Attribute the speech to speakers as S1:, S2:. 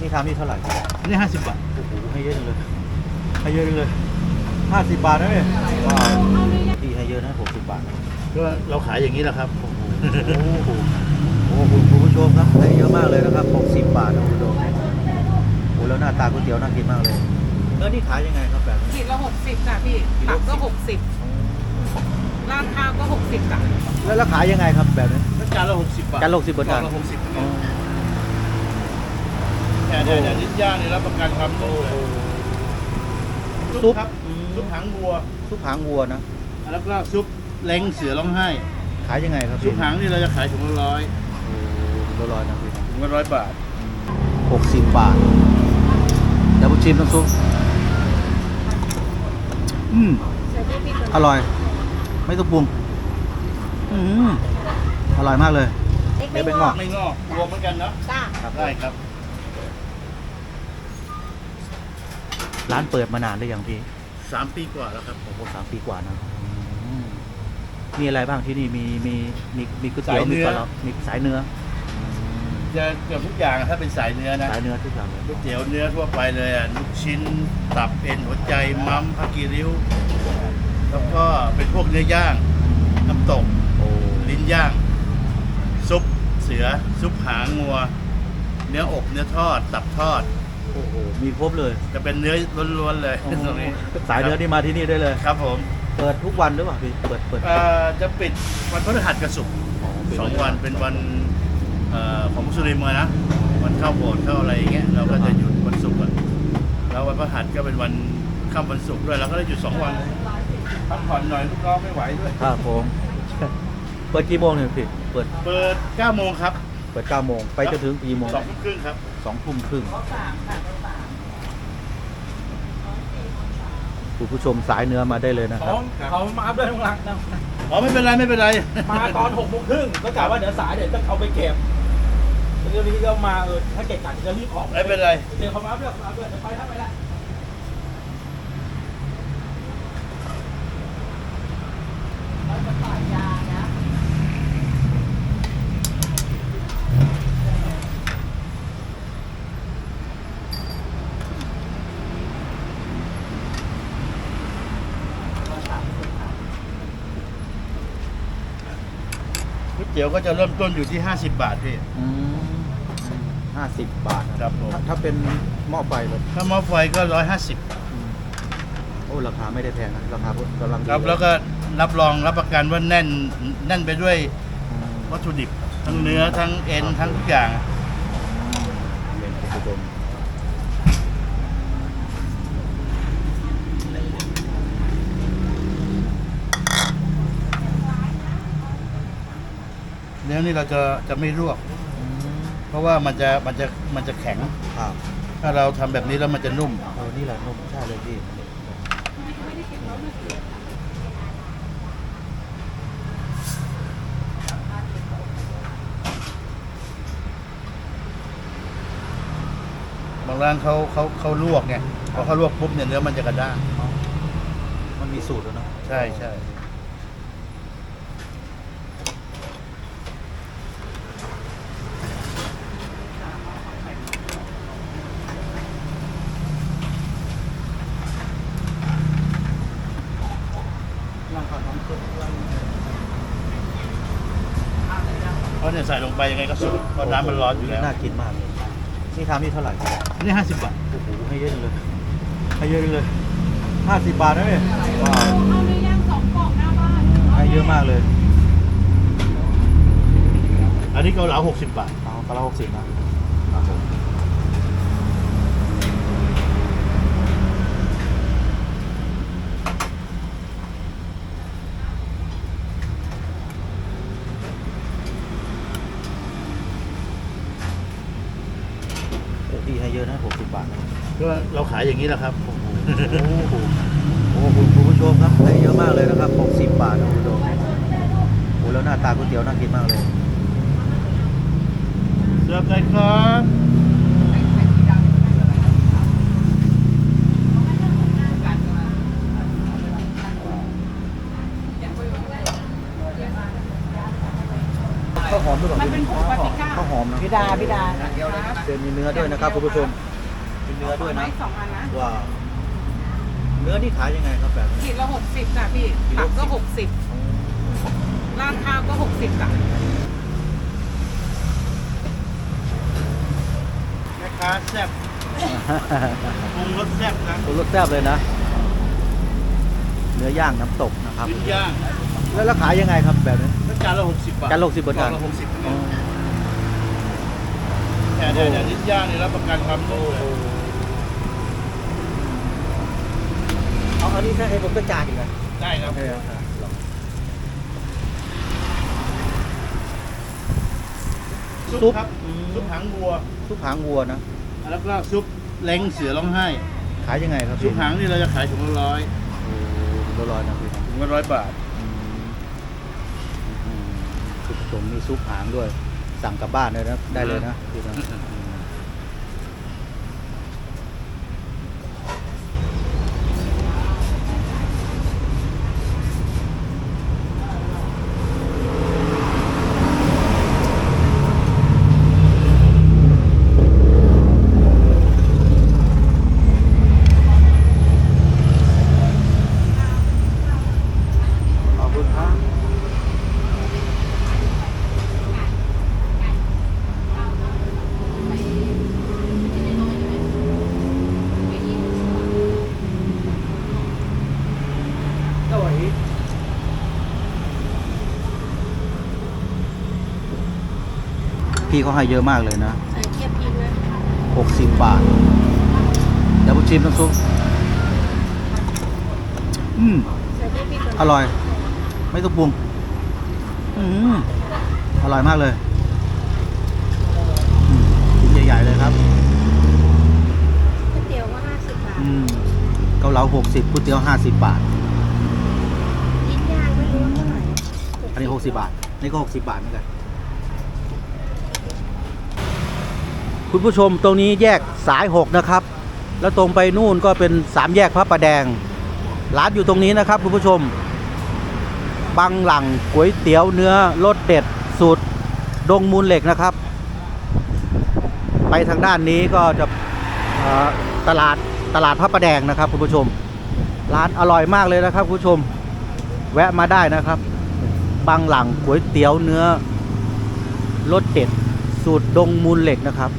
S1: นี่ทำนี่เท่าไหร่ครับ
S2: อันนี้ห้าสิบบาท
S1: โอ้โหให้เยอะจังเลยให้เยอะจังเลยห้าสิบบาทนะเนี่ยว้าวพี่ให้เยอะนะหกสิบบาท
S2: ก็เราขายอย่างนี้แหละครับ
S1: โอ้โหโอ้โหคุณผู้ชมครับให้เยอะมากเลยนะครับ60บาทนะคุณผู้ชมโอ้แล้วหน้าตาก๋วยเตี๋ยวน่ากินมากเลยเออนี่ขายยังไงครับแบบนี้
S3: ขีดละหกสิบจ้ะพี่
S1: ขีดละ
S3: ตับก็
S1: 60
S3: หกสิบราดข้าวก็หกสิบจ้ะ
S1: แล้วราคายยังไงครับแบบนี้
S2: จานละหกสิบบาท
S1: จานละ60บาท
S2: จานละหกสิบแต่ เดี๋ยเดี๋ยวลิ้นย่างนี่รับประกันความนุ่มเลย
S1: ซุป
S2: ครับซุปหางวัว
S1: ซุปหางวัวนะ
S2: แล้วก็ซุปเล้งเสือร้องไห้
S1: ขายยังไงครับ
S2: ซุปหางนี่เราจะขายถุงละร้อย
S1: โอ้โหร้อยนะพี่
S2: ถุงละร้อยบาท
S1: หกสิบบาทเดี๋ยวผมชิมน้ำซุปอืมอร่อย ไม่ต้องปรุงอืมอร่อยมากเลย
S3: เอ็ก
S1: เดี๋ยวเป็
S3: ไม่
S1: น
S3: งอ
S1: ก
S2: ไม่งอกรวมเหมือนกันเนาะได้ครับ
S1: ร้านเปิดมานานหรือยังพี่
S2: สามปีกว่าแล้วครับ
S1: โอ้โหสามปีกว่านะอืมมีอะไรบ้างที่นี่มีมีมีมีก๋วยเตี๋ยวมีกะเพรามีสายเนื้อ
S2: จะเกือบทุกอย่างถ้าเป็นสายเนื้อนะ
S1: สายเนื้อทุกอย่างเลย
S2: ก๋วยเตี๋ยวเนื้อทั่วไปเลยอะลูกชิ้นตับเอ็นหัวใจมัมผักกีริ้ว แล้วก็เป็นพวกเนื้อย่างน้ำตก
S1: โอ้
S2: ลิ้นย่าง ซุปเสือ ซุปหางงัว เนื้ออบเนื้อทอด ตับทอด
S1: โอ้โหมีครบเลย
S2: จะเป็นเนื้อล้วนๆเลยตรงนี้
S1: สายเนื้อนี่มาที่นี่ได้เลย
S2: ครับผม
S1: เปิดทุกวันหรือเปล่าพี่เปิดเปิด
S2: เอ่อจะปิดวันพฤหัสกับศุกร์
S1: ปิด
S2: สองวันเป็นวันเอ่อของมุสลิมอะนะวันเข้าโบสถ์เข้าอะไรอย่างเงี้ยเราก็จะหยุดวันศุกร์อะแล้ววันพฤหัสก็เป็นวันค่ำวันศุกร์ด้วยเราก็ได้หยุดสองวันพักผ่อนหน่อยลูกน้องไม่ไหวด้วย
S1: ครับผมเปิดกี่โมงเนี่ยพี่เปิด
S2: เปิด9โมงครับ
S1: เปิดเก้าโมง ไปจนถึงกี่โมง
S2: สองทุ่มครึ่งครับ
S1: สองทุ่มครึ่งคุณผู้ชมสายเนื้อมาได้เลยนะค
S4: เขา
S1: รับ
S4: เขามาอัพด้วยทุกหลังนะ
S2: อ๋อไม่เป็นไรไม่เป็นไร
S4: มาตอนหกโมงครึ่งก็กะว่าเดี๋ยวสายเดี๋ยวจะเอาไปเก็บเดี๋ยวนี้ก็มาเออถ้าเก็บกันจะรีบออก
S2: ไม่เป็นไร
S4: เดี๋ยวเขามาอัพด้วยมาอัพด้วยเดี๋ยวไปถ้าไปละ
S2: ก๋วยเตี๋ยวก็จะเริ่มต้นอยู่ที่ 50 บาทพี่
S1: ห้าสิบบาทนะครับ
S2: ผม
S1: ถ้าถ้าเป็นหม้อไฟเลย
S2: ถ้าหม้อไฟก็ 150
S1: อืมโอ้ราคาไม่ได้แพงนะราคากำลังดี
S2: ครับ แล้วก็รับรองรับประกันว่าแน่นแน่นไปด้วย
S1: อืม
S2: วัตถุดิบ ทั้งเนื้อทั้งเอ็นทั้งทุกอย่าง
S1: เรียนคุณผู้ชม
S2: เนื้อนี่เราจะจะไม่ลวก
S1: อืม
S2: เพราะว่ามันจะมันจะมันจะแข็ง
S1: ครับ
S2: ถ้าเราทำแบบนี้แล้วมันจะนุ่ม
S1: เออนี่แหละนมใช่เลยพี่
S2: บางร้านเขาเขาเขาลวกไงพอเขาลวกปุ๊บเนี่ยเนื้อมันจะกระด้าง
S1: มันมีสูตรแล้วเนอะ
S2: ใช่ใช่ เพราะเนี่ยใส่ลงไปยังไงก็สุกเพราะน้ำมันร้อนอยู่แล้ว
S1: น่ากินมากเลยนี่ทำนี่เท่าไหร่
S2: อันนี้ห้าสิบบาท
S1: โอ้โหให้เยอะจังเลยให้เยอะจังเลยห้าสิบบาทนะเนี่ยว้าว
S3: เอาเนื้อย่างสองกล่องหน้าบ้าน
S1: ให้เยอะมากเลย
S2: อันนี้เกาเหลาหกสิบบาท
S1: เอากระละหกสิบนะครับผมโอ้พี่ให้เยอะนะหกสิบบาทนะ
S2: ก็เราขายอย่างนี้แหละครับ
S1: โอ้โหโอ้โหคุณผู้ชมครับให้เยอะมากเลยนะครับ 60 บาทนะคุณผู้ชมโอ้แล้วหน้าตาก๋วยเตี๋ยวน่ากินมากเลย
S2: เสิร์ฟเลยครับ
S1: ข้าวหอมด้วยเหรอ
S3: มันเป็นผงปาปริก้า
S1: ข้าวหอมนะ
S2: พี่
S4: พี่ดาพี่ดา
S1: เส้นมีเนื้อด้วยนะครับคุณผู้ชมมี เนื้อด้วยนะ
S3: ไม่สองอันนะ
S1: ว้าวเนื้อนี่ขายยังไงครับแบบนี้
S3: ขีดละหกสิบจ้ะพี่
S1: ขีดละ
S3: ผักก็
S1: 60
S3: หกสิบราดข้าวก็หกสิบจ้ะ
S2: แม่ค้าแซ่บปรุงรสแซ่บนะ
S1: คุณรสแซ่บเลยนะ เนื้อย่างน้ำตกนะครับ
S2: ชิ้นย่าง
S1: แล้วราคายยังไงครับแบบนี้
S2: ก็จานละหกสิบบาท
S1: จานละ60บาท
S2: จานละหกสิบแต่แต่แต่ชิ้นย่างนี่รับประกันความนุ่มเลย
S1: อาอันนี้ให้ผมเป็นจานอีกนะ
S2: ได้ครับ ซุปครับ
S1: อืม
S2: ซุปหางวัว
S1: ซุปหางวัวนะ
S2: แล้วก็ซุปเล้งเสือร้องไห้
S1: ขายยังไงครับ
S2: ซุปหางนี่เราจะขายถุงละร้อย
S1: โอ้โหร้อยนะพี่นะ
S2: ถุงละร้อยบาท
S1: อืมอืมซุปผสมมีซุปหางด้วย สั่งกลับบ้านเลยนะ ได้เลยนะพี่นะอืม ขอบคุณครับ
S4: สวย
S1: พี่เขาให้เยอะมากเลยนะ
S3: ใส่เทียบพริกนะ
S1: หกสิบบาท เดี๋ยวผมชิมน้ำซุปอืม
S3: ใส่เทียบพริก
S1: อร่อย ไม่ต้องปรุง อืมอร่อยมากเลยอืมชิ้นใหญ่ๆเลยครับ
S3: ก๋วยเตี๋ยวก็ห้าสิบบาท
S1: อืมเกาเหลาหกสิบก๋วยเตี๋ยวห้าสิบบาท
S3: ลิ้นย่างไม่รู้ว่าเท่าไหร่
S1: อันนี้หกสิบาท นี่ก็หกสิบาทเหมือนกัน คุณผู้ชมตรงนี้แยกสายหกนะครับ แล้วตรงไปนู่นก็เป็นสามแยกพระประแดง ร้านอยู่ตรงนี้นะครับคุณผู้ชม บังหลังก๋วยเตี๋ยวเนื้อรสเด็ดสูตรดงมูลเหล็กนะครับ ไปทางด้านนี้ก็จะตลาดตลาดพระประแดงนะครับคุณผู้ชม ร้านอร่อยมากเลยนะครับคุณผู้ชม แวะมาได้นะครับบางหลังก๋วยเตี๋ยวเนื้อรสเด็ดสูตรดงมูลเหล็กนะครับ